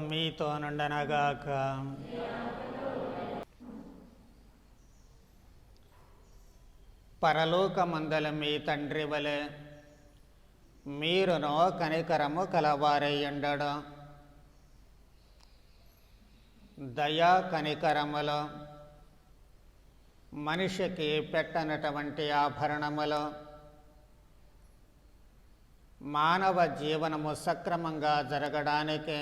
మీతో నుండనగాక. పరలోకమందల మీ తండ్రి వలె మీరును కనికరము కలవారయ్యుండడం దయా కనికరములు మనిషికి పెట్టనటువంటి ఆభరణములో మానవ జీవనము సక్రమంగా జరగడానికి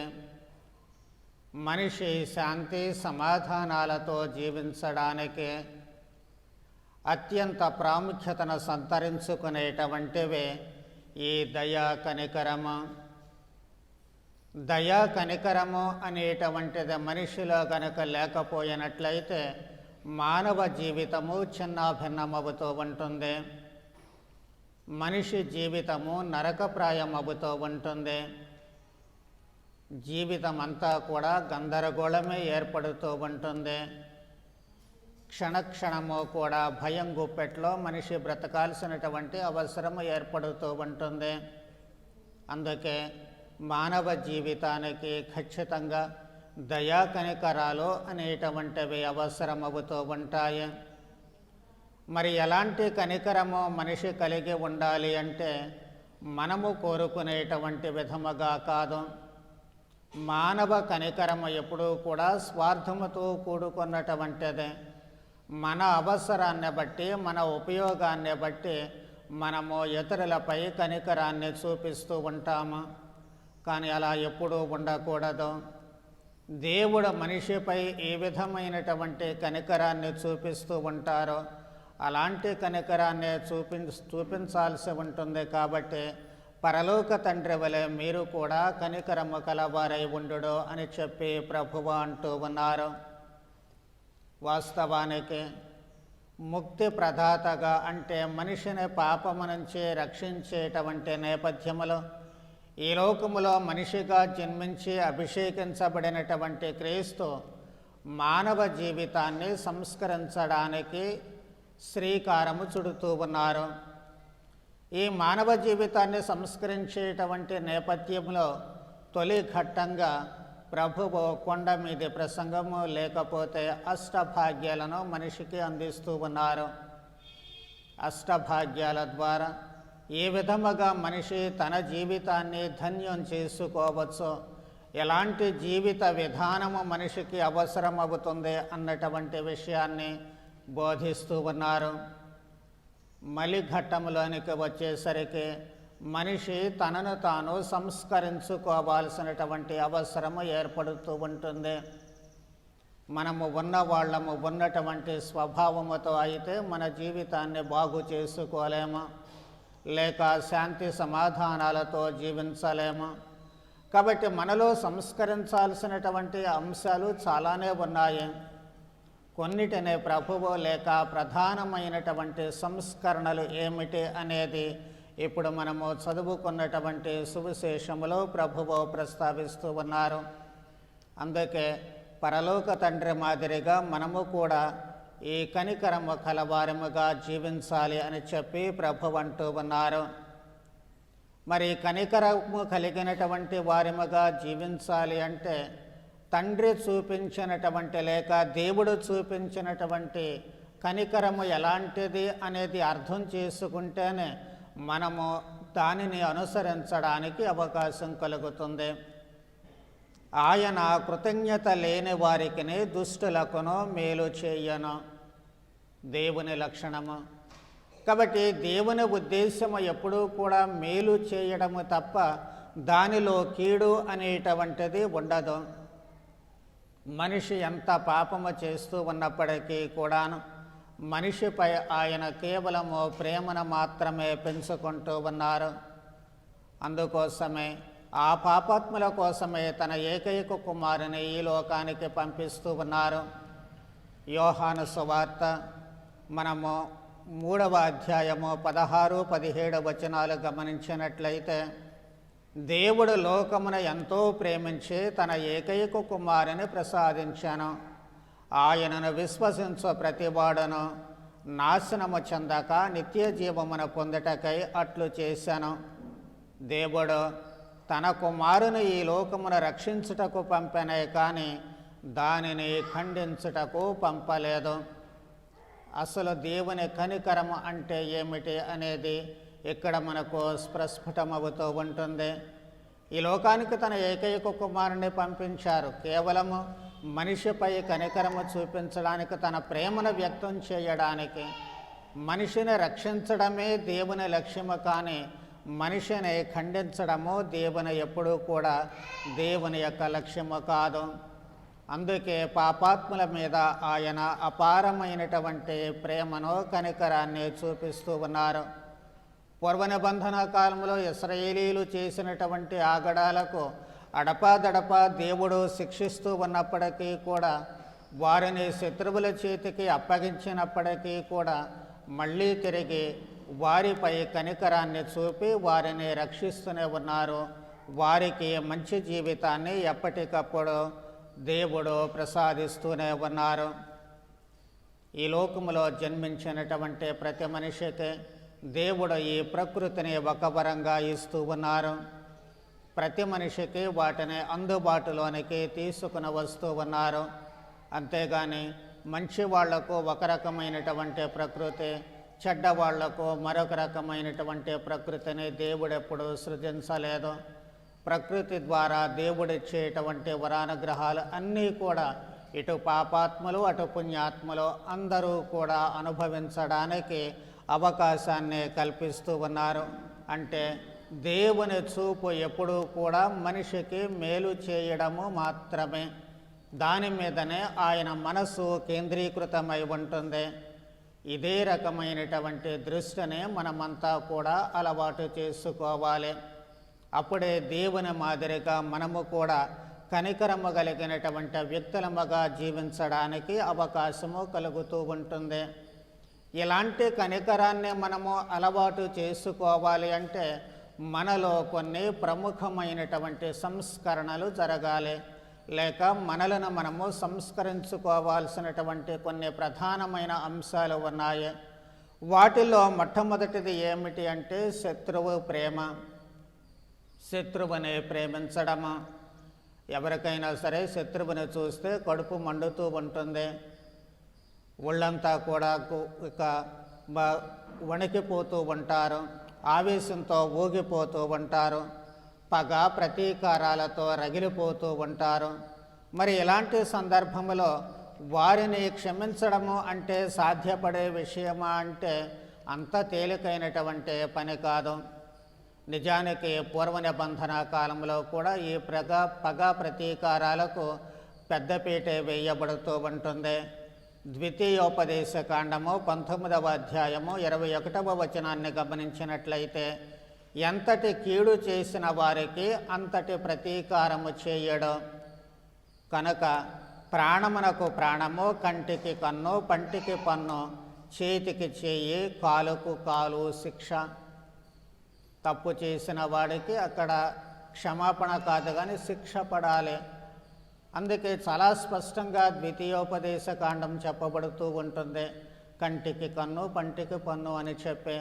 మనిషి శాంతి సమాధానాలతో జీవించడానికి అత్యంత ప్రాముఖ్యతను సంతరించుకునేటువంటివి ఈ దయా కనికరము. దయా కనికరము అనేటువంటిది మనిషిలో కనుక లేకపోయినట్లయితే మానవ జీవితము చిన్నాభిన్నమవుతూ ఉంటుంది. మనిషి జీవితము నరకప్రాయం అవుతూ ఉంటుంది. జీవితం అంతా కూడా గందరగోళమే ఏర్పడుతూ ఉంటుంది. క్షణక్షణము కూడా భయం గుప్పెట్లో మనిషి బ్రతకాల్సినటువంటి అవసరం ఏర్పడుతూ ఉంటుంది. అందుకే మానవ జీవితానికి ఖచ్చితంగా దయా కనికరాలు అనేటువంటివి అవసరమవుతూ ఉంటాయి. మరి ఎలాంటి కనికరము మనిషి కలిగి ఉండాలి అంటే మనము కోరుకునేటువంటి విధముగా కాదు. మానవ కనికరము ఎప్పుడూ కూడా స్వార్థముతో కూడుకున్నటువంటిదే. మన అవసరాన్ని బట్టి మన ఉపయోగాన్ని బట్టి మనము ఇతరులపై కనికరాన్ని చూపిస్తూ ఉంటాము. కానీ అలా ఎప్పుడూ ఉండకూడదు. దేవుడు మనిషిపై ఏ విధమైనటువంటి కనికరాన్ని చూపిస్తూ ఉంటారో అలాంటి కనికరాన్ని చూపి చూపించాల్సి ఉంటుంది కాబట్టి పరలోక తండ్రి వలె మీరు కూడా కనికరము కలవారై ఉండు అని చెప్పి ప్రభువ అంటూ ఉన్నారు. వాస్తవానికి ముక్తి ప్రదాతగా అంటే మనిషిని పాపము నుంచి రక్షించేటువంటి నేపథ్యములో ఈ లోకములో మనిషిగా జన్మించి అభిషేకించబడినటువంటి క్రీస్తు మానవ జీవితాన్ని సంస్కరించడానికి శ్రీకారము చుడుతూ ఉన్నారు. ఈ మానవ జీవితాన్ని సంస్కరించేటువంటి నేపథ్యంలో తొలి ఘట్టంగా ప్రభువు కొండ మీది ప్రసంగము లేకపోతే అష్టభాగ్యాలను మనిషికి అందిస్తూ ఉన్నారు. అష్టభాగ్యాల ద్వారా ఏ విధముగా మనిషి తన జీవితాన్ని ధన్యం చేసుకోవచ్చో? ఎలాంటి జీవిత విధానము మనిషికి అవసరమవుతుంది? అన్నటువంటి విషయాన్ని బోధిస్తూ ఉన్నారు. మలిఘట్టంలోనికి వచ్చేసరికి మనిషి తనను తాను సంస్కరించుకోవాల్సినటువంటి అవసరము ఏర్పడుతూ ఉంటుంది. మనము ఉన్న వాళ్ళము ఉన్నటువంటి స్వభావముతో అయితే మన జీవితాన్ని బాగు చేసుకోలేము. లేక శాంతి సమాధానాలతో జీవించలేము. కాబట్టి మనలో సంస్కరించాల్సినటువంటి అంశాలు చాలానే ఉన్నాయి. కొన్నిటిని ప్రభువు లేక ప్రధానమైనటువంటి సంస్కరణలు ఏమిటి అనేది ఇప్పుడు మనము చదువుకున్నటువంటి సువిశేషములో ప్రభువు ప్రస్తావిస్తూ ఉన్నారు. అందుకే పరలోక తండ్రి మాదిరిగా మనము కూడా ఈ కనికరము కలవారముగా జీవించాలి అని చెప్పి ప్రభు అంటూ ఉన్నారు. మరి కనికరము కలిగినటువంటి వారముగా జీవించాలి అంటే తండ్రి చూపించినటువంటి లేక దేవుడు చూపించినటువంటి కనికరము ఎలాంటిది అనేది అర్థం చేసుకుంటేనే మనము దానిని అనుసరించడానికి అవకాశం కలుగుతుంది. ఆయన కృతజ్ఞత లేని వారికి దుష్టులకును మేలు చేయను. దేవుని లక్షణము. కాబట్టి దేవుని ఉద్దేశము ఎప్పుడూ కూడా మేలు చేయడము తప్ప దానిలో కీడు అనేటువంటిది ఉండదు. మనిషి ఎంత పాపము చేస్తూ ఉన్నప్పటికీ కూడాను మనిషిపై ఆయన కేవలము ప్రేమను మాత్రమే పెంచుకుంటూ ఉన్నారు. అందుకోసమే ఆ పాపాత్ముల కోసమే తన ఏకైక కుమారుని ఈ లోకానికి పంపిస్తూ ఉన్నారు. యోహాను సువార్త మనము మూడవ అధ్యాయము పదహారు పదిహేడు వచనాలు గమనించినట్లయితే దేవుడు లోకమున ఎంతో ప్రేమించి తన ఏకైక కుమారుని ప్రసాదించాను. ఆయనను విశ్వసించు ప్రతివాడను నాశనము చెందక నిత్య జీవమును పొందుటకై అట్లు చేశాను. దేవుడు తన కుమారుని ఈ లోకమును రక్షించుటకు పంపనే కానీ దానిని ఖండించుటకు పంపలేదు. అసలు దేవుని కనికరము అంటే ఏమిటి అనేది ఇక్కడ మనకు స్ప్రస్ఫుటమవుతూ ఉంటుంది. ఈ లోకానికి తన ఏకైక కుమారుని పంపించారు. కేవలము మనిషిపై కనికరము చూపించడానికి తన ప్రేమను వ్యక్తం చేయడానికి. మనిషిని రక్షించడమే దేవుని లక్ష్యము కానీ మనిషిని ఖండించడము దేవుని ఎప్పుడూ కూడా దేవుని యొక్క లక్ష్యము కాదు. అందుకే పాపాత్ముల మీద ఆయన అపారమైనటువంటి ప్రేమను కనికరాన్ని చూపిస్తూ ఉన్నారు. పూర్వ నిబంధన కాలంలో ఇస్రయేలీలు చేసినటువంటి ఆగడాలకు అడపాదడపా దేవుడు శిక్షిస్తూ ఉన్నప్పటికీ కూడా వారిని శత్రువుల చేతికి అప్పగించినప్పటికీ కూడా మళ్ళీ తిరిగి వారిపై కనికరాన్ని చూపి వారిని రక్షిస్తూనే ఉన్నారు. వారికి మంచి జీవితాన్ని ఎప్పటికప్పుడు దేవుడు ప్రసాదిస్తూనే ఉన్నారు. ఈ లోకములో జన్మించినటువంటి ప్రతి మనిషికి దేవుడు ఈ ప్రకృతిని ఒక వరంగా ఇస్తూ ఉన్నారు. ప్రతి మనిషికి వాటిని అందుబాటులోనికి తీసుకుని వస్తూ ఉన్నారు. అంతేగాని మంచి వాళ్ళకు ఒక రకమైనటువంటి ప్రకృతి చెడ్డ వాళ్ళకు మరొక రకమైనటువంటి ప్రకృతిని దేవుడెప్పుడు సృజించలేదు. ప్రకృతి ద్వారా దేవుడిచ్చేటువంటి వరానుగ్రహాలు అన్నీ కూడా ఇటు పాపాత్మలు అటు పుణ్యాత్మలు అందరూ కూడా అనుభవించడానికి అవకాశాన్ని కల్పిస్తూ ఉన్నారు. అంటే దేవుని చూపు ఎప్పుడూ కూడా మనిషికి మేలు చేయడము మాత్రమే. దాని మీదనే ఆయన మనసు కేంద్రీకృతమై ఉంటుంది. ఇదే రకమైనటువంటి దృష్టిని మనమంతా కూడా అలవాటు చేసుకోవాలి. అప్పుడే దేవుని మాదిరిగా మనము కూడా కనికరము కలిగినటువంటి వ్యక్తులముగా జీవించడానికి అవకాశము కలుగుతూ ఉంటుంది. ఇలాంటి కనికరాన్ని మనము అలవాటు చేసుకోవాలి అంటే మనలో కొన్ని ప్రముఖమైనటువంటి సంస్కరణలు జరగాలి. లేక మనలను మనము సంస్కరించుకోవాల్సినటువంటి కొన్ని ప్రధానమైన అంశాలు ఉన్నాయి. వాటిలో మొట్టమొదటిది ఏమిటి అంటే శత్రువు ప్రేమ. శత్రువుని ప్రేమించడము. ఎవరికైనా సరే శత్రువుని చూస్తే కడుపు మండుతూ ఉంటుంది. ఒళ్ళంతా కూడా ఇక వణికిపోతూ ఉంటారు. ఆవేశంతో ఊగిపోతూ ఉంటారు. పగ ప్రతీకారాలతో రగిలిపోతూ ఉంటారు. మరి ఇలాంటి సందర్భంలో వారిని క్షమించడము అంటే సాధ్యపడే విషయమా అంటే అంత తేలికైనటువంటి పని కాదు. నిజానికి పూర్వ నిబంధన కాలంలో కూడా ఈ ప్రగ పగ ప్రతీకారాలకు పెద్దపీట వేయబడుతూ ఉంటుంది. ద్వితీయోపదేశ కాండము పంతొమ్మిదవ అధ్యాయము ఇరవై ఒకటవ వచనాన్ని గమనించినట్లయితే ఎంతటి కీడు చేసిన వారికి అంతటి ప్రతీకారము చేయడం. కనుక ప్రాణమునకు ప్రాణము కంటికి కన్ను పంటికి పన్ను చేతికి చేయి కాలుకు కాలు శిక్ష. తప్పు చేసిన వాడికి అక్కడ క్షమాపణ కాదు కానీ శిక్ష పడాలి. అందుకే చాలా స్పష్టంగా ద్వితీయోపదేశ కాండం చెప్పబడుతూ ఉంటుంది. కంటికి కన్ను పంటికి పన్ను అని చెప్పి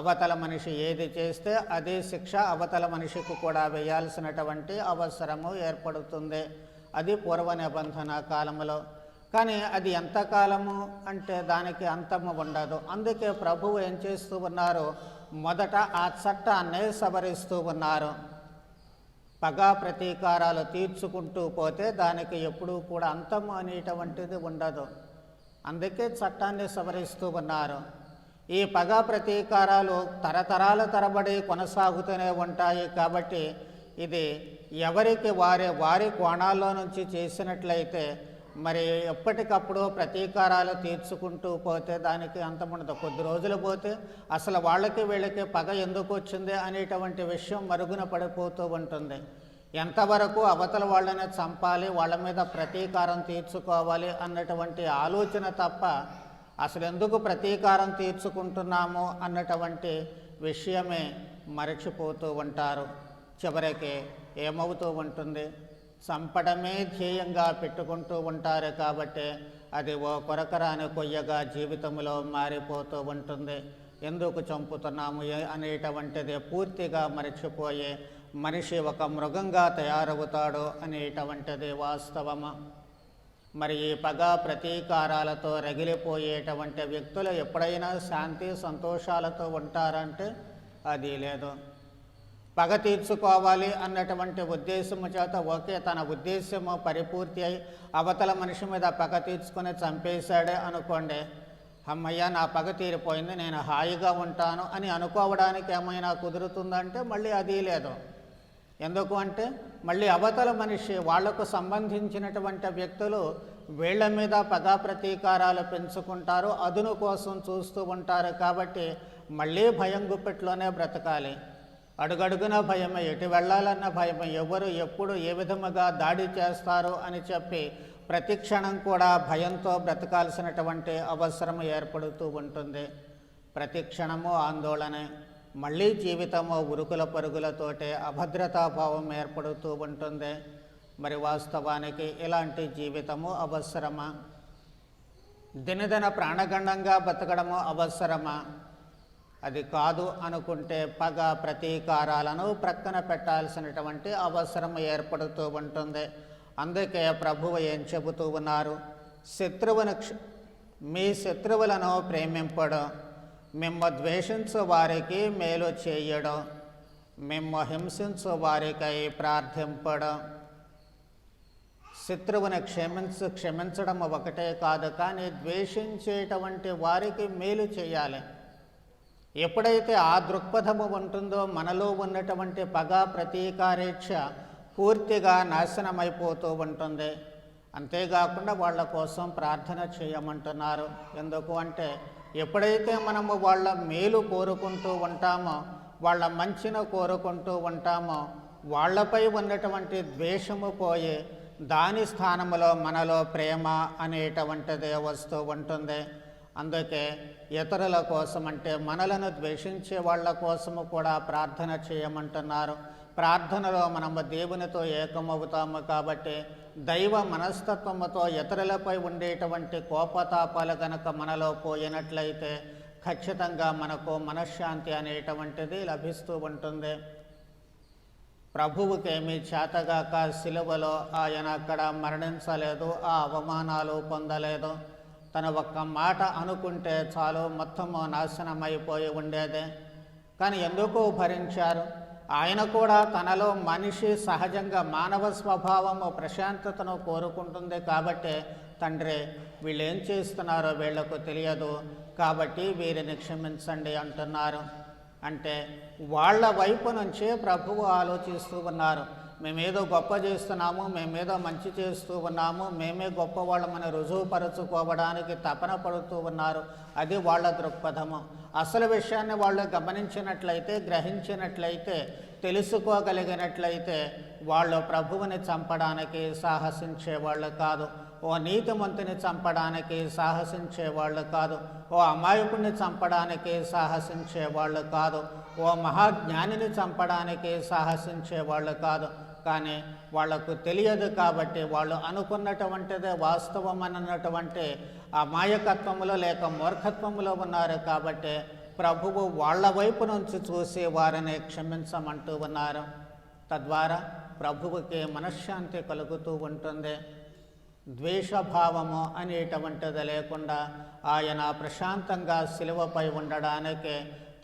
అవతల మనిషి ఏది చేస్తే అదే శిక్ష అవతల మనిషికి కూడా వేయాల్సినటువంటి అవసరము ఏర్పడుతుంది. అది పూర్వ నిబంధన కాలంలో కానీ అది ఎంతకాలము అంటే దానికి అంతము ఉండదు. అందుకే ప్రభువు ఏం చేస్తూ ఉన్నారు? మొదట ఆ చట్టాన్ని సవరిస్తూ ఉన్నారు. పగా ప్రతీకారాలు తీర్చుకుంటూ పోతే దానికి ఎప్పుడూ కూడా అంతం అనేటువంటిది ఉండదు. అందుకే చట్టాన్ని సవరిస్తూ ఉన్నారు. ఈ పగా ప్రతీకారాలు తరతరాల తరబడి కొనసాగుతూనే ఉంటాయి కాబట్టి ఇది ఎవరికి వారి వారి కోణాల్లో నుంచి చేసినట్లయితే మరి ఎప్పటికప్పుడు ప్రతీకారాలు తీర్చుకుంటూ పోతే దానికి అంతముండదు కొద్ది రోజులు పోతే అసలు వాళ్ళకి వీళ్ళకి పగ ఎందుకు వచ్చింది అనేటువంటి విషయం మరుగున పడిపోతూ ఉంటుంది. ఎంతవరకు అవతల వాళ్ళని చంపాలి వాళ్ళ మీద ప్రతీకారం తీర్చుకోవాలి అన్నటువంటి ఆలోచన తప్ప అసలు ఎందుకు ప్రతీకారం తీర్చుకుంటున్నాము అన్నటువంటి విషయమే మరచిపోతూ ఉంటారు. చివరికి ఏమవుతూ ఉంటుంది? చంపడమే ధ్యేయంగా పెట్టుకుంటూ ఉంటారు కాబట్టి అది ఓ కొరకరాని కొయ్యగా జీవితంలో మారిపోతూ ఉంటుంది. ఎందుకు చంపుతున్నాము? అనేటువంటిది పూర్తిగా మరచిపోయి మనిషి ఒక మృగంగా తయారవుతాడు అనేటువంటిది వాస్తవము? మరి ఈ పగ ప్రతీకారాలతో రగిలిపోయేటువంటి వ్యక్తులు ఎప్పుడైనా శాంతి సంతోషాలతో ఉంటారంటే అది లేదు. పగ తీర్చుకోవాలి అన్నటువంటి ఉద్దేశము చేత ఓకే తన ఉద్దేశము పరిపూర్తి అయి అవతల మనిషి మీద పగ తీర్చుకొని చంపేశాడే అనుకోండి అమ్మయ్య నా పగ తీరిపోయింది నేను హాయిగా ఉంటాను అని అనుకోవడానికి ఏమైనా కుదురుతుందంటే మళ్ళీ అది లేదు. ఎందుకు అంటే మళ్ళీ అవతల మనిషి వాళ్ళకు సంబంధించినటువంటి వ్యక్తులు వీళ్ళ మీద పగ ప్రతీకారాలు పెంచుకుంటారు అదును కోసం చూస్తూ ఉంటారు కాబట్టి మళ్ళీ భయం గుప్పెట్లోనే బ్రతకాలి. అడుగడుగున భయమే ఎటు వెళ్ళాలన్న భయమే ఎవరు ఎప్పుడు ఏ విధముగా దాడి చేస్తారు అని చెప్పి ప్రతి క్షణం కూడా భయంతో బ్రతకాల్సినటువంటి అవసరం ఏర్పడుతూ ఉంటుంది. ప్రతి క్షణము ఆందోళనే మళ్ళీ జీవితము ఉరుకుల పరుగులతోటే అభద్రతాభావం ఏర్పడుతూ ఉంటుంది. మరి వాస్తవానికి ఇలాంటి జీవితము అవసరమా? దినదిన ప్రాణగండంగా బతకడము అవసరమా? అది కాదు అనుకుంటే పగ ప్రతీకారాలను ప్రక్కన పెట్టాల్సినటువంటి అవసరం ఏర్పడుతూ ఉంటుంది. అందుకే ప్రభువు ఏం చెబుతూ ఉన్నారు? శత్రువును క్ష మీ శత్రువులను ప్రేమింపడం మిమ్మ ద్వేషించు వారికి మేలు చేయడం మిమ్మ హింసించు వారికై ప్రార్థింపడం. శత్రువుని క్షమించు క్షమించడం ఒకటే కాదు కానీ ద్వేషించేటువంటి వారికి మేలు చేయాలి. ఎప్పుడైతే ఆ దృక్పథము ఉంటుందో మనలో ఉన్నటువంటి పగ ప్రతీకారేక్ష పూర్తిగా నాశనమైపోతూ ఉంటుంది. అంతేకాకుండా వాళ్ళ కోసం ప్రార్థన చేయమంటున్నారు. ఎందుకు అంటే ఎప్పుడైతే మనము వాళ్ళ మేలు కోరుకుంటూ ఉంటామో వాళ్ళ మంచిని కోరుకుంటూ ఉంటామో వాళ్ళపై ఉన్నటువంటి ద్వేషము పోయి దాని స్థానములో మనలో ప్రేమ అనేటువంటిదే వస్తూ ఉంటుంది. అందుకే ఇతరుల కోసం అంటే మనలను ద్వేషించే వాళ్ళ కోసము కూడా ప్రార్థన చేయమంటున్నారు. ప్రార్థనలో మనము దేవునితో ఏకమవుతాము కాబట్టి దైవ మనస్తత్వముతో ఇతరులపై ఉండేటువంటి కోపతాపాలు కనుక మనలో పోయినట్లయితే ఖచ్చితంగా మనకు మనశ్శాంతి అనేటువంటిది లభిస్తూ ఉంటుంది. ప్రభువుకేమీ చేతగాక సిలువలో ఆయన అక్కడ మరణించలేదు ఆ అవమానాలు పొందలేదు. తన ఒక్క మాట అనుకుంటే చాలు మొత్తము నాశనమైపోయి ఉండేదే. కానీ ఎందుకు భరించారు ఆయన కూడా తనలో మనిషి సహజంగా మానవ స్వభావము ప్రశాంతతను కోరుకుంటుంది కాబట్టి తండ్రి వీళ్ళేం చేస్తున్నారో వీళ్ళకు తెలియదు కాబట్టి వీరిని క్షమించండి అంటున్నారు. అంటే వాళ్ళ వైపు నుంచే ప్రభువు ఆలోచిస్తూ ఉన్నారు. మేమేదో గొప్ప చేస్తున్నాము మేమేదో మంచి చేస్తూ ఉన్నాము మేమే గొప్పవాళ్ళమని రుజువుపరుచుకోవడానికి తపన పడుతూ ఉన్నారు. అది వాళ్ళ దృక్పథము. అసలు విషయాన్ని వాళ్ళు గమనించినట్లయితే గ్రహించినట్లయితే తెలుసుకోగలిగినట్లయితే వాళ్ళు ప్రభువుని చంపడానికి సాహసించేవాళ్ళు కాదు. ఓ నీతిమంతుని చంపడానికి సాహసించేవాళ్ళు కాదు. ఓ అమాయకుడిని చంపడానికి సాహసించేవాళ్ళు కాదు. ఓ మహాజ్ఞానిని చంపడానికి సాహసించేవాళ్ళు కాదు. కానీ వాళ్ళకు తెలియదు కాబట్టి వాళ్ళు అనుకున్నటువంటిదే వాస్తవం అన్నటువంటి మాయకత్వములో లేక మూర్ఖత్వములో ఉన్నారు కాబట్టి ప్రభువు వాళ్ళ వైపు నుంచి చూసి వారిని క్షమించమంటూ ఉన్నారు. తద్వారా ప్రభువుకి మనశ్శాంతి కలుగుతూ ఉంటుంది. ద్వేషభావము అనేటువంటిది లేకుండా ఆయన ప్రశాంతంగా శిలువపై ఉండడానికి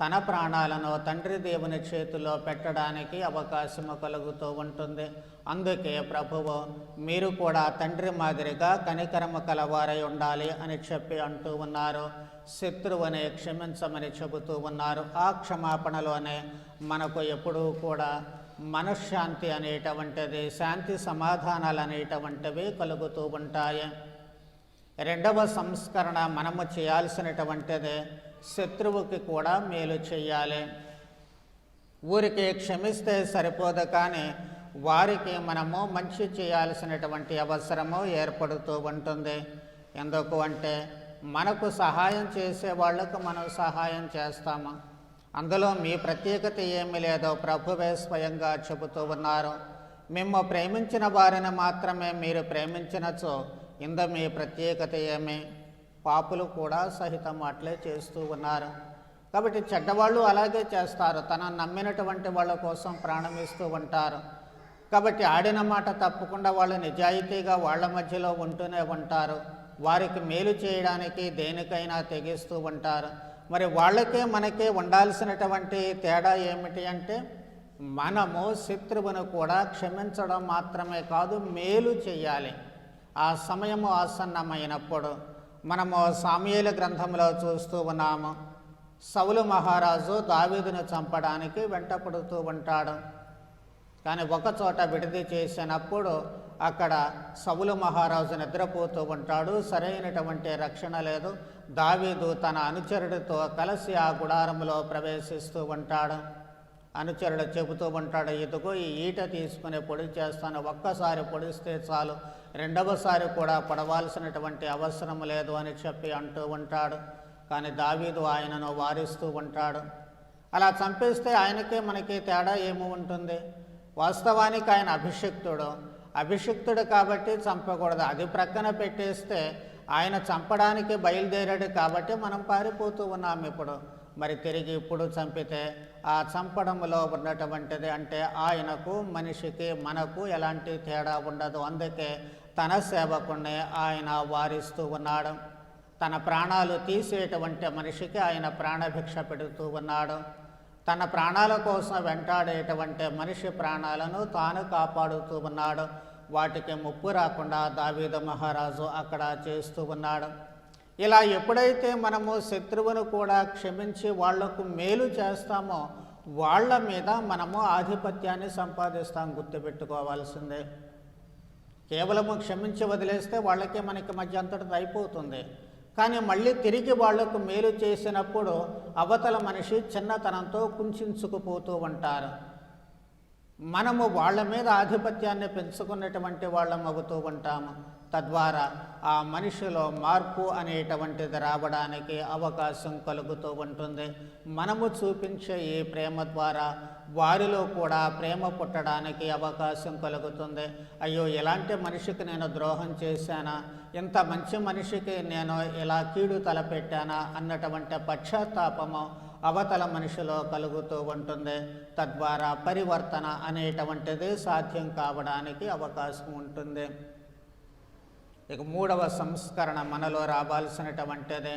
తన ప్రాణాలను తండ్రి దేవుని చేతిలో పెట్టడానికి అవకాశము కలుగుతూ ఉంటుంది. అందుకే ప్రభువు మీరు కూడా తండ్రి మాదిరిగా కనికరమ కలవారై ఉండాలి అని చెప్పి అంటూ ఉన్నారు. శత్రువుని క్షమించమని చెబుతూ ఉన్నారు. ఆ క్షమాపణలోనే మనకు ఎప్పుడూ కూడా మనశ్శాంతి అనేటువంటిది శాంతి సమాధానాలు అనేటువంటివి కలుగుతూ ఉంటాయి. రెండవ సంస్కరణ మనము చేయాల్సినటువంటిది శత్రువుకి కూడా మేలు చేయాలి. ఊరికి క్షమిస్తే సరిపోదు కానీ వారికి మనము మంచి చేయాల్సినటువంటి అవసరము ఏర్పడుతూ ఉంటుంది. ఎందుకు అంటే మనకు సహాయం చేసే వాళ్ళకు మనం సహాయం చేస్తాము. అందులో మీ ప్రత్యేకత ఏమీ లేదో. ప్రభువే స్వయంగా చెబుతూ ఉన్నారు. మేము ప్రేమించిన వారిని మాత్రమే మీరు ప్రేమించినచో ఇందు మీ ప్రత్యేకత ఏమి? పాపులు కూడా సహితం అట్లే చేస్తూ ఉన్నారు. కాబట్టి చెడ్డవాళ్ళు అలాగే చేస్తారు. తన నమ్మినటువంటి వాళ్ళ కోసం ప్రాణం ఇస్తూ ఉంటారు. కాబట్టి ఆడిన మాట తప్పకుండా వాళ్ళు నిజాయితీగా వాళ్ళ మధ్యలో ఉంటూనే ఉంటారు. వారికి మేలు చేయడానికి దేనికైనా తెగిస్తూ ఉంటారు. మరి వాళ్ళకే మనకే ఉండాల్సినటువంటి తేడా ఏమిటి అంటే మనము శత్రువును కూడా క్షమించడం మాత్రమే కాదు మేలు చేయాలి. ఆ సమయము ఆసన్నమైనప్పుడు మనము సామ్యుల గ్రంథంలో చూస్తూ ఉన్నాము. సౌలు మహారాజు దావీదును చంపడానికి వెంటపడుతూ ఉంటాడు. కానీ ఒకచోట విడిది చేసినప్పుడు అక్కడ సవులు మహారాజు నిద్రపోతూ ఉంటాడు. సరైనటువంటి రక్షణ లేదు. దావీదు తన అనుచరుడితో కలిసి ఆ గుడారంలో ప్రవేశిస్తూ ఉంటాడు. అనుచరుడు చెబుతూ ఉంటాడు ఇదిగో ఈ ఈట తీసుకునే పొడి చేస్తాను. ఒక్కసారి పొడిస్తే చాలు. రెండవసారి కూడా పడవలసినటువంటి అవసరం లేదు అని చెప్పి అంటూ ఉంటాడు. కానీ దావీదు ఆయనను వారిస్తూ ఉంటాడు. అలా చంపేస్తే ఆయనకే మనకి తేడా ఏమి ఉంటుంది? వాస్తవానికి ఆయన అభిషిక్తుడు. అభిషిక్తుడు కాబట్టి చంపకూడదు. అది ప్రక్కన పెట్టేస్తే ఆయన చంపడానికి బయలుదేరాడు కాబట్టి మనం పారిపోతూ ఉన్నాం ఇప్పుడు. మరి తిరిగి ఇప్పుడు చంపితే ఆ చంపడంలో ఉన్నటువంటిది అంటే ఆయనకు మనిషికి మనకు ఎలాంటి తేడా ఉండదు. అందుకే తన సేవకుణ్ణి ఆయన వారిస్తూ ఉన్నాడు. తన ప్రాణాలు తీసేటువంటి మనిషికి ఆయన ప్రాణభిక్ష పెడుతూ ఉన్నాడు. తన ప్రాణాల కోసం వెంటాడేటువంటి మనిషి ప్రాణాలను తాను కాపాడుతూ ఉన్నాడు. వాటికి ముప్పు రాకుండా దావీద మహారాజు అక్కడ చేస్తూ ఉన్నాడు. ఇలా ఎప్పుడైతే మనము శత్రువును కూడా క్షమించి వాళ్ళకు మేలు చేస్తామో వాళ్ళ మీద మనము ఆధిపత్యాన్ని సంపాదిస్తాం గుర్తుపెట్టుకోవాల్సిందే. కేవలము క్షమించి వదిలేస్తే వాళ్ళకే మనకి మధ్య అంతటిది అయిపోతుంది. కానీ మళ్ళీ తిరిగి వాళ్ళకు మేలు చేసినప్పుడు అవతల మనిషి చిన్నతనంతో కుంచుకుపోతూ ఉంటారు. మనము వాళ్ళ మీద ఆధిపత్యాన్ని పెంచుకున్నటువంటి వాళ్ళం అవుతూ ఉంటాము. తద్వారా ఆ మనిషిలో మార్పు అనేటువంటిది రావడానికి అవకాశం కలుగుతూ ఉంటుంది. మనము చూపించే ఈ ప్రేమ ద్వారా వారిలో కూడా ప్రేమ పుట్టడానికి అవకాశం కలుగుతుంది. అయ్యో ఇలాంటి మనిషికి నేను ద్రోహం చేశానా? ఇంత మంచి మనిషికి నేను ఇలా కీడు తలపెట్టానా? అన్నటువంటి పశ్చాత్తాపము అవతల మనిషిలో కలుగుతూ ఉంటుంది. తద్వారా పరివర్తన అనేటువంటిది సాధ్యం కావడానికి అవకాశం ఉంటుంది. ఇక మూడవ సంస్కరణ మనలో రావాల్సినటువంటిది.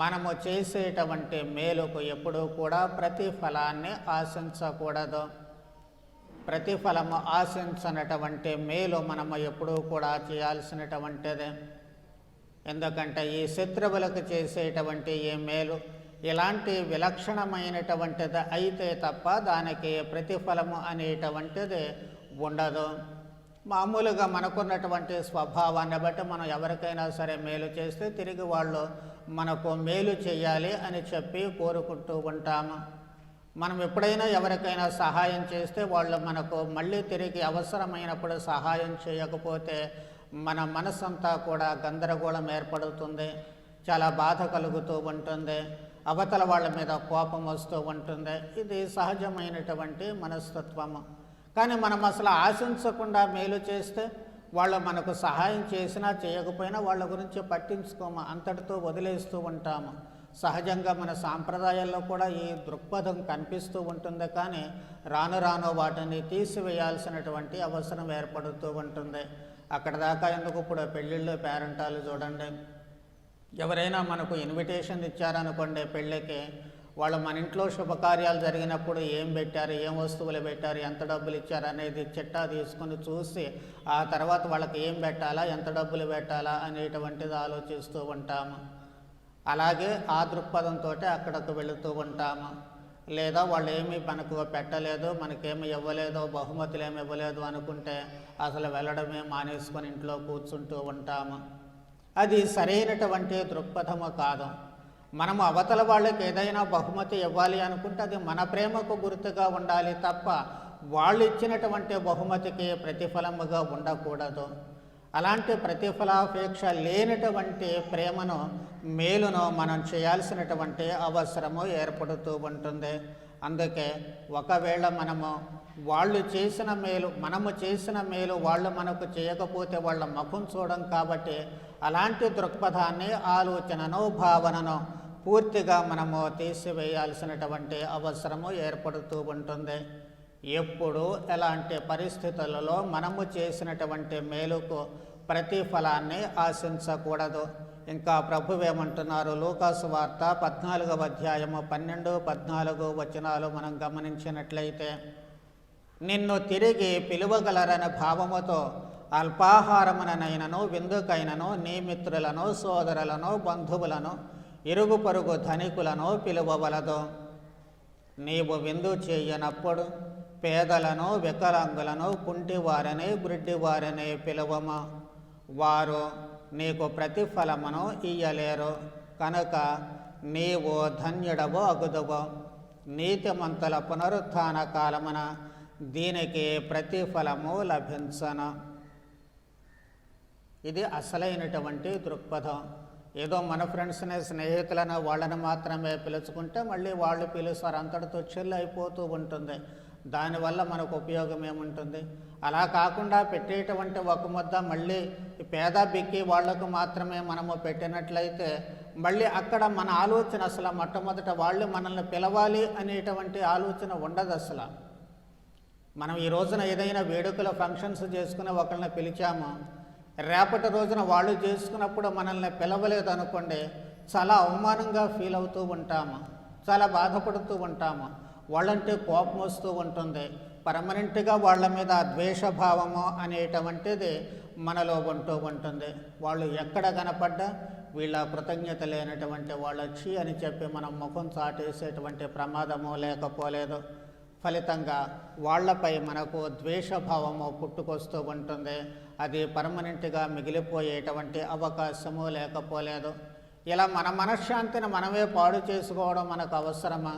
మనము చేసేటువంటి మేలుకు ఎప్పుడూ కూడా ప్రతిఫలాన్ని ఆశించకూడదు. ప్రతిఫలము ఆశించినటువంటి మేలు మనము ఎప్పుడూ కూడా చేయాల్సినటువంటిది. ఎందుకంటే ఈ శత్రువులకు చేసేటువంటి ఈ మేలు ఇలాంటి విలక్షణమైనటువంటిది అయితే తప్ప దానికి ప్రతిఫలము అనేటువంటిది ఉండదు. మామూలుగా మనకున్నటువంటి స్వభావాన్ని బట్టి మనం ఎవరికైనా సరే మేలు చేస్తే తిరిగి వాళ్ళు మనకు మేలు చేయాలి అని చెప్పి కోరుకుంటూ ఉంటాము. మనం ఎప్పుడైనా ఎవరికైనా సహాయం చేస్తే వాళ్ళు మనకు మళ్ళీ తిరిగి అవసరమైనప్పుడు సహాయం చేయకపోతే మన మనసంతా కూడా గందరగోళం ఏర్పడుతుంది చాలా బాధ కలుగుతూ ఉంటుంది అవతల వాళ్ళ మీద కోపం వస్తూ ఉంటుంది. ఇది సహజమైనటువంటి మనస్తత్వము. కానీ మనం అసలు ఆశించకుండా మేలు చేస్తే వాళ్ళు మనకు సహాయం చేసినా చేయకపోయినా వాళ్ళ గురించి పట్టించుకోము అంతటితో వదిలేస్తూ ఉంటాము. సహజంగా మన సాంప్రదాయాల్లో కూడా ఈ దృక్పథం కనిపిస్తూ ఉంటుంది కానీ రాను రాను వాటిని తీసివేయాల్సినటువంటి అవసరం ఏర్పడుతూ ఉంటుంది. అక్కడ దాకా ఎందుకు ఇప్పుడు పెళ్ళిళ్ళు పేరెంటాలు చూడండి. ఎవరైనా మనకు ఇన్విటేషన్ ఇచ్చారనుకోండి పెళ్ళికి వాళ్ళు మన ఇంట్లో శుభకార్యాలు జరిగినప్పుడు ఏం పెట్టారు ఏం వస్తువులు పెట్టారు ఎంత డబ్బులు ఇచ్చారు అనేది చిట్టా తీసుకొని చూసి ఆ తర్వాత వాళ్ళకి ఏం పెట్టాలా ఎంత డబ్బులు పెట్టాలా అనేటువంటిది ఆలోచిస్తూ ఉంటాము. అలాగే ఆ దృక్పథంతో అక్కడకు వెళుతూ ఉంటాము. లేదా వాళ్ళు ఏమీ మనకు పెట్టలేదు మనకేమి ఇవ్వలేదో బహుమతులు ఏమి ఇవ్వలేదు అనుకుంటే అసలు వెళ్ళడమే మానేసుకొని ఇంట్లో కూర్చుంటూ ఉంటాము. అది సరైనటువంటి దృక్పథము కాదు. మనము అవతల వాళ్ళకి ఏదైనా బహుమతి ఇవ్వాలి అనుకుంటే అది మన ప్రేమకు గుర్తుగా ఉండాలి తప్ప వాళ్ళు ఇచ్చినటువంటి బహుమతికి ప్రతిఫలముగా ఉండకూడదు. అలాంటి ప్రతిఫలాపేక్ష లేనటువంటి ప్రేమను మేలును మనం చేయాల్సినటువంటి అవసరము ఏర్పడుతూ ఉంటుంది. అందుకే ఒకవేళ మనము వాళ్ళు చేసిన మేలు మనము చేసిన మేలు వాళ్ళు మనకు చేయకపోతే వాళ్ళ ముఖం చూడడం కాబట్టి అలాంటి దృక్పథాన్ని ఆలోచనను భావనను పూర్తిగా మనము తీసివేయాల్సినటువంటి అవసరము ఏర్పడుతూ ఉంటుంది. ఎప్పుడు ఎలాంటి పరిస్థితులలో మనము చేసినటువంటి మేలుకు ప్రతిఫలాన్ని ఆశించకూడదు. ఇంకా ప్రభువేమంటున్నారు లూకాసు వార్త పద్నాలుగవ అధ్యాయము పన్నెండు పద్నాలుగు వచనాలు మనం గమనించినట్లయితే నిన్ను తిరిగి పిలువగలరని భావముతో అల్పాహారముననైనను విందుకైనను నీ మిత్రులను సోదరులను బంధువులను ఇరుగు పరుగు ధనికులను పిలువవలదు. నీవు విందు చేయనప్పుడు పేదలను వికలాంగులను కుంటివారని గుడ్డివారిని పిలువము. వారు నీకు ప్రతిఫలమును ఇయ్యలేరు. కనుక నీవు ధన్యుడవు అగుదువు. నీతిమంతుల పునరుత్థాన కాలమున దీనికి ప్రతిఫలము లభించను. ఇది అసలైనటువంటి దృక్పథం. ఏదో మన ఫ్రెండ్స్ని స్నేహితులను వాళ్ళని మాత్రమే పిలుచుకుంటే మళ్ళీ వాళ్ళు పిలుస్తారు. అంతటితో చెల్లి అయిపోతూ ఉంటుంది. దానివల్ల మనకు ఉపయోగం ఏముంటుంది? అలా కాకుండా పెట్టేటువంటి ఒక ముద్ద మళ్ళీ పేద బిక్కి వాళ్ళకు మాత్రమే మనము పెట్టినట్లయితే మళ్ళీ అక్కడ మన ఆలోచన అసలు మొట్టమొదట వాళ్ళు మనల్ని పిలవాలి అనేటువంటి ఆలోచన ఉండదు అసలు. మనం ఈ రోజున ఏదైనా వేడుకల ఫంక్షన్స్ చేసుకుని ఒకళ్ళని పిలిచాము? రేపటి రోజున వాళ్ళు చేసుకున్నప్పుడు మనల్ని పిలవలేదు అనుకోండి చాలా అవమానంగా ఫీల్ అవుతూ ఉంటాము చాలా బాధపడుతూ ఉంటాము. వాళ్ళంటే కోపం వస్తూ ఉంటుంది. పర్మనెంట్గా వాళ్ళ మీద ద్వేషభావము అనేటువంటిది మనలో ఉంటూ ఉంటుంది. వాళ్ళు ఎక్కడ కనపడ్డా వీళ్ళ కృతజ్ఞత లేనటువంటి వాళ్ళొచ్చి అని చెప్పి మనం ముఖం చాటేసేటువంటి ప్రమాదము లేకపోలేదు. ఫలితంగా వాళ్ళపై మనకు ద్వేషభావము పుట్టుకొస్తూ ఉంటుంది. అది పర్మనెంట్గా మిగిలిపోయేటువంటి అవకాశము లేకపోలేదు. ఇలా మన మనశ్శాంతిని మనమే పాడు చేసుకోవడం మనకు అవసరమా?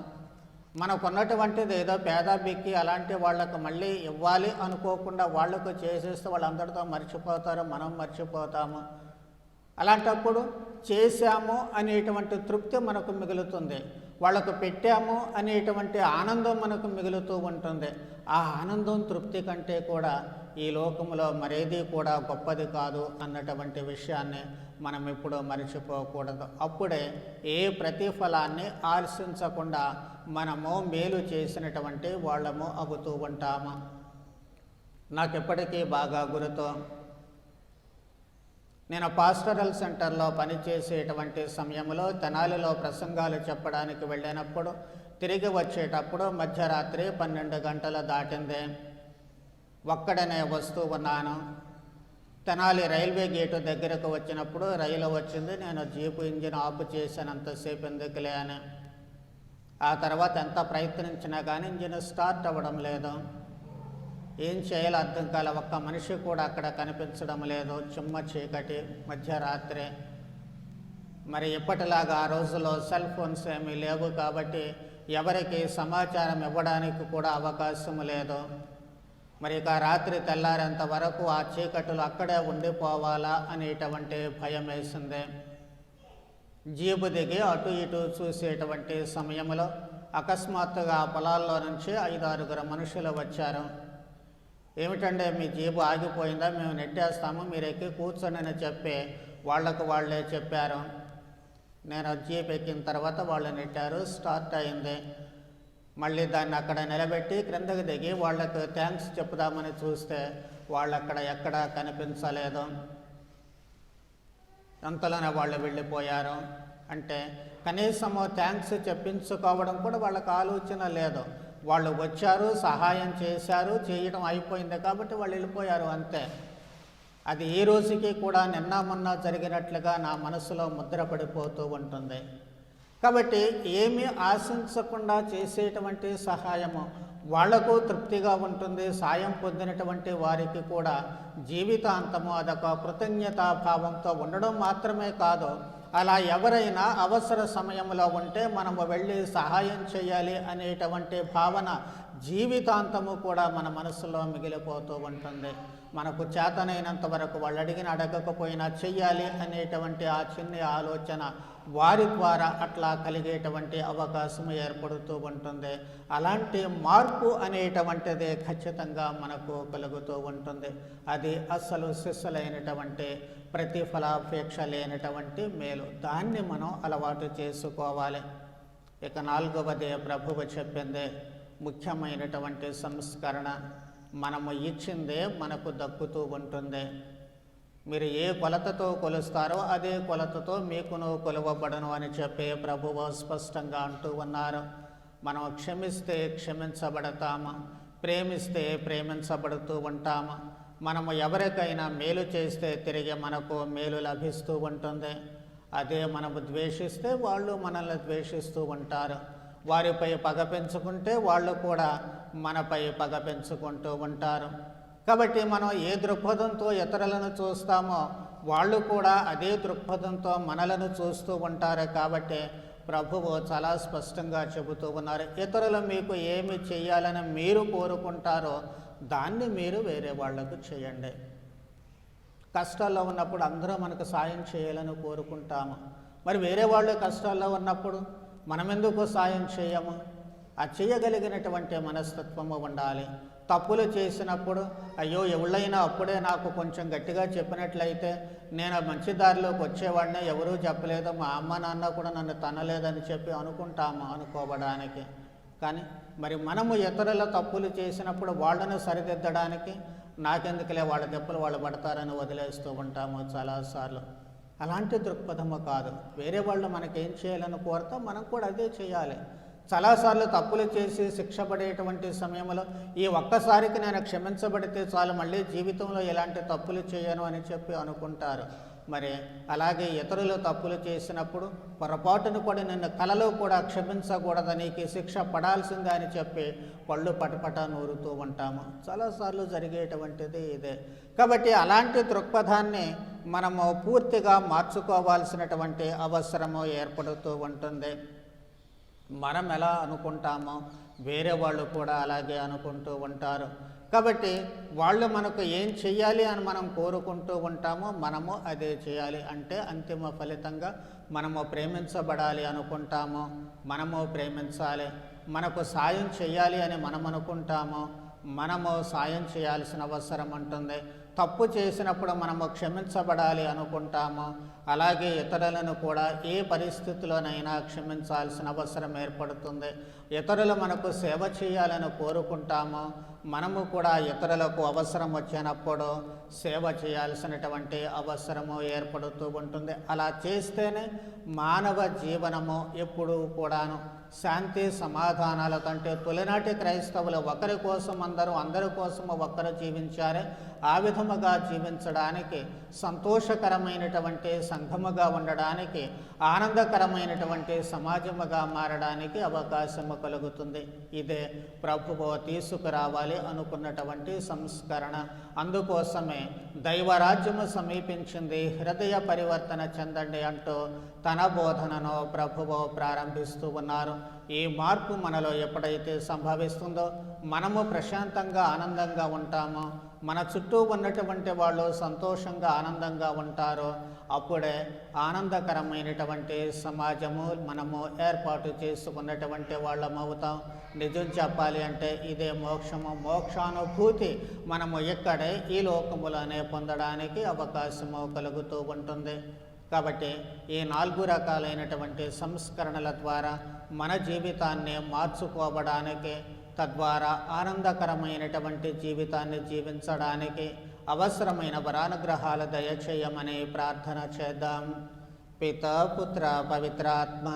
మనకున్నటువంటిది ఏదో పేద బిక్కి అలాంటి వాళ్ళకు మళ్ళీ ఇవ్వాలి అనుకోకుండా వాళ్ళకు చేసేస్తే వాళ్ళందరితో మర్చిపోతారు మనం మర్చిపోతాము. అలాంటప్పుడు చేశాము అనేటువంటి తృప్తి మనకు మిగులుతుంది. వాళ్ళకు పెట్టాము అనేటువంటి ఆనందం మనకు మిగులుతూ ఉంటుంది. ఆ ఆనందం తృప్తి కంటే కూడా ఈ లోకంలో మరేది కూడా గొప్పది కాదు అన్నటువంటి విషయాన్ని మనం ఎప్పుడూ మర్చిపోకూడదు. అప్పుడే ఏ ప్రతిఫలాన్ని ఆశించకుండా మనము మేలు చేసినటువంటి వాళ్ళము అవుతూ ఉంటాము. నాకు ఎప్పటికీ బాగా గురుతో నేను పాస్టరల్ సెంటర్లో పనిచేసేటువంటి సమయంలో తెనాలిలో ప్రసంగాలు చెప్పడానికి వెళ్ళినప్పుడు తిరిగి వచ్చేటప్పుడు మధ్యరాత్రి పన్నెండు గంటలు దాటింది. ఒక్కడనే వస్తూ ఉన్నాను. తెనాలి రైల్వే గేటు దగ్గరకు వచ్చినప్పుడు రైలు వచ్చింది. నేను జీపు ఇంజిన్ ఆఫ్ చేశానంతసేపు ఎందుకులే అని ఆ తర్వాత ఎంత ప్రయత్నించినా కానీ ఇంజిన్ స్టార్ట్ అవ్వడం లేదు. ఏం చేయాలో అర్థం కాల ఒక్క మనిషి కూడా అక్కడ కనిపించడం లేదు. చిమ్మ చీకటి మధ్యరాత్రి. మరి ఎప్పటిలాగా ఆ రోజుల్లో సెల్ ఫోన్స్ ఏమీ లేవు కాబట్టి ఎవరికి సమాచారం ఇవ్వడానికి కూడా అవకాశం లేదు. మరి ఇక రాత్రి తెల్లారేంత వరకు ఆ చీకటిలో అక్కడే ఉండిపోవాలా అనేటువంటి భయం వేసింది. జీపు దిగి అటు ఇటు చూసేటువంటి సమయంలో అకస్మాత్తుగా ఆ పొలాల్లో నుంచి ఐదారుగురు మనుషులు వచ్చారు. ఏమిటంటే మీ జీబు ఆగిపోయిందా? మేము నెట్టేస్తాము మీరు ఎక్కి కూర్చొని చెప్పి వాళ్ళకు వాళ్ళే చెప్పారు. నేను జీప్ ఎక్కిన తర్వాత వాళ్ళు నెట్టారు స్టార్ట్ అయింది. మళ్ళీ దాన్ని అక్కడ నిలబెట్టి క్రిందకి దిగి వాళ్ళకు థ్యాంక్స్ చెప్పుదామని చూస్తే వాళ్ళు అక్కడ ఎక్కడ కనిపించలేదు. అంతలోనే వాళ్ళు వెళ్ళిపోయారు. అంటే కనీసము థ్యాంక్స్ చెప్పించుకోవడం కూడా వాళ్ళకి ఆలోచన లేదు. వాళ్ళు వచ్చారు సహాయం చేశారు చేయడం అయిపోయింది కాబట్టి వాళ్ళు వెళ్ళిపోయారు అంతే. అది ఈ రోజుకి కూడా నిన్న మొన్న జరిగినట్లుగా నా మనసులో ముద్రపడిపోతూ ఉంటుంది. కాబట్టి ఏమీ ఆశించకుండా చేసేటువంటి సహాయము వాళ్ళకు తృప్తిగా ఉంటుంది సాయం పొందినటువంటి వారికి కూడా జీవితాంతము అదొక కృతజ్ఞతా భావంతో ఉండడం మాత్రమే కాదు. అలా ఎవరైనా అవసర సమయంలో ఉంటే మనము వెళ్ళి సహాయం చేయాలి అనేటువంటి భావన జీవితాంతము కూడా మన మనసులో మిగిలిపోతూ ఉంటుంది. మనకు చేతనైనంత వరకు వాళ్ళు అడిగిన అడగకపోయినా చెయ్యాలి అనేటువంటి ఆ చిన్న ఆలోచన వారి ద్వారా అట్లా కలిగేటువంటి అవకాశం ఏర్పడుతూ ఉంటుంది. అలాంటి మార్పు అనేటువంటిది ఖచ్చితంగా మనకు కలుగుతూ ఉంటుంది. అది అస్సలు శిస్సులైనటువంటి ప్రతిఫలాపేక్ష లేనటువంటి మేలు. దాన్ని మనం అలవాటు చేసుకోవాలి. ఇక నాలుగవది ప్రభువు చెప్పింది ముఖ్యమైనటువంటి సంస్కరణ. మనము ఇచ్చిందే మనకు దక్కుతూ ఉంటుంది. మీరు ఏ కొలతతో కొలుస్తారో అదే కొలతతో మీకును కొలవబడను అని చెప్పే ప్రభువు స్పష్టంగా అంటూ ఉన్నారు. మనం క్షమిస్తే క్షమించబడతాము ప్రేమిస్తే ప్రేమించబడుతూ ఉంటాము. మనము ఎవరికైనా మేలు చేస్తే తిరిగి మనకు మేలు లభిస్తూ ఉంటుంది. అదే మనము ద్వేషిస్తే వాళ్ళు మనల్ని ద్వేషిస్తూ ఉంటారు. వారిపై పగ పెంచుకుంటే వాళ్ళు కూడా మనపై పగ పెంచుకుంటూ ఉంటారు. కాబట్టి మనం ఏ దృక్పథంతో ఇతరులను చూస్తామో వాళ్ళు కూడా అదే దృక్పథంతో మనలను చూస్తూ ఉంటారు కాబట్టి ప్రభువు చాలా స్పష్టంగా చెబుతూ ఉన్నారు. ఇతరులు మీకు ఏమి చేయాలని మీరు కోరుకుంటారో దాన్ని మీరు వేరే వాళ్ళకు చేయండి. కష్టాల్లో ఉన్నప్పుడు అందరూ మనకు సాయం చేయాలని కోరుకుంటాము. మరి వేరే వాళ్ళు కష్టాల్లో ఉన్నప్పుడు మనమెందుకు సాయం చేయము? ఆ చేయగలిగినటువంటి మనస్తత్వము ఉండాలి. తప్పులు చేసినప్పుడు అయ్యో ఎవళ్ళైనా అప్పుడే నాకు కొంచెం గట్టిగా చెప్పినట్లయితే నేను మంచి దారిలోకి వచ్చేవాడిని ఎవరూ చెప్పలేదు మా అమ్మ నాన్న కూడా నన్ను తనలేదని చెప్పి అనుకుంటాము అనుకోవడానికి. కానీ మరి మనము ఇతరుల తప్పులు చేసినప్పుడు వాళ్ళను సరిదిద్దడానికి నాకెందుకులే వాళ్ళ దెబ్బలు వాళ్ళు పడతారని వదిలేస్తూ ఉంటాము చాలాసార్లు. అలాంటి దృక్పథము కాదు. వేరే వాళ్ళు మనకేం చేయాలని కోరితే మనం కూడా అదే చేయాలి. చాలాసార్లు తప్పులు చేసి శిక్ష పడేటువంటి సమయంలో ఈ ఒక్కసారికి నేను క్షమించబడితే చాలు మళ్ళీ జీవితంలో ఎలాంటి తప్పులు చేయను అని చెప్పి అనుకుంటారు. మరి అలాగే ఇతరులు తప్పులు చేసినప్పుడు పొరపాటును కూడా నిన్ను కలలో కూడా క్షమించకూడదు నీకు శిక్ష పడాల్సిందే అని చెప్పి పళ్ళు పటపట నూరుతూ ఉంటాము. చాలాసార్లు జరిగేటువంటిది ఇదే. కాబట్టి అలాంటి దృక్పథాన్ని మనము పూర్తిగా మార్చుకోవాల్సినటువంటి అవసరము ఏర్పడుతూ ఉంటుంది. మనం ఎలా అనుకుంటామో వేరే వాళ్ళు కూడా అలాగే అనుకుంటూ ఉంటారు. కాబట్టి వాళ్ళు మనకు ఏం చేయాలి అని మనం కోరుకుంటూ ఉంటామో మనము అదే చేయాలి. అంటే అంతిమ ఫలితంగా మనము ప్రేమించబడాలి అనుకుంటాము మనము ప్రేమించాలి. మనకు సాయం చేయాలి అని మనం అనుకుంటాము మనము సాయం చేయాల్సిన అవసరం ఉంటుంది. తప్పు చేసినప్పుడు మనము క్షమించబడాలి అనుకుంటాము. అలాగే ఇతరులను కూడా ఏ పరిస్థితిలోనైనా క్షమించాల్సిన అవసరం ఏర్పడుతుంది. ఇతరులు మనకు సేవ చేయాలని కోరుకుంటాము. మనము కూడా ఇతరులకు అవసరం వచ్చినప్పుడు సేవ చేయాల్సినటువంటి అవసరము ఏర్పడుతూ ఉంటుంది. అలా చేస్తేనే మానవ జీవనము ఎప్పుడూ కూడాను శాంతి సమాధానాల కంటే తొలినాటి క్రైస్తవులు ఒకరి కోసం అందరూ అందరి కోసం ఒక్కరు జీవించారే. ఆ విధముగా జీవించడానికి సంతోషకరమైనటువంటి సంఘముగా ఉండడానికి ఆనందకరమైనటువంటి సమాజముగా మారడానికి అవకాశము కలుగుతుంది. ఇదే ప్రభువు తీసుకురావాలి అనుకున్నటువంటి సంస్కరణ. అందుకోసమే దైవరాజ్యము సమీపించింది హృదయ పరివర్తన చెందండి అంటూ తన బోధనను ప్రభువు ప్రారంభిస్తూ ఉన్నారు. ఈ మార్పు మనలో ఎప్పుడైతే సంభవిస్తుందో మనము ప్రశాంతంగా ఆనందంగా ఉంటామో మన చుట్టూ ఉన్నటువంటి వాళ్ళు సంతోషంగా ఆనందంగా ఉంటారో అప్పుడే ఆనందకరమైనటువంటి సమాజము మనము ఏర్పాటు చేసుకున్నటువంటి వాళ్ళం అవుతాం. నిజం చెప్పాలి అంటే ఇదే మోక్షము. మోక్షానుభూతి మనము ఇక్కడే ఈ లోకములోనే పొందడానికి అవకాశము కలుగుతూ ఉంటుంది. కాబట్టి ఈ నాలుగు రకాలైనటువంటి సంస్కరణల ద్వారా మన జీవితాన్ని మార్చుకోవడానికి తద్వారా ఆనందకరమైనటువంటి జీవితాన్ని జీవించడానికి అవసరమైన వరానుగ్రహాల దయచేయమని ప్రార్థన చేద్దాం. పిత పుత్ర పవిత్రాత్మ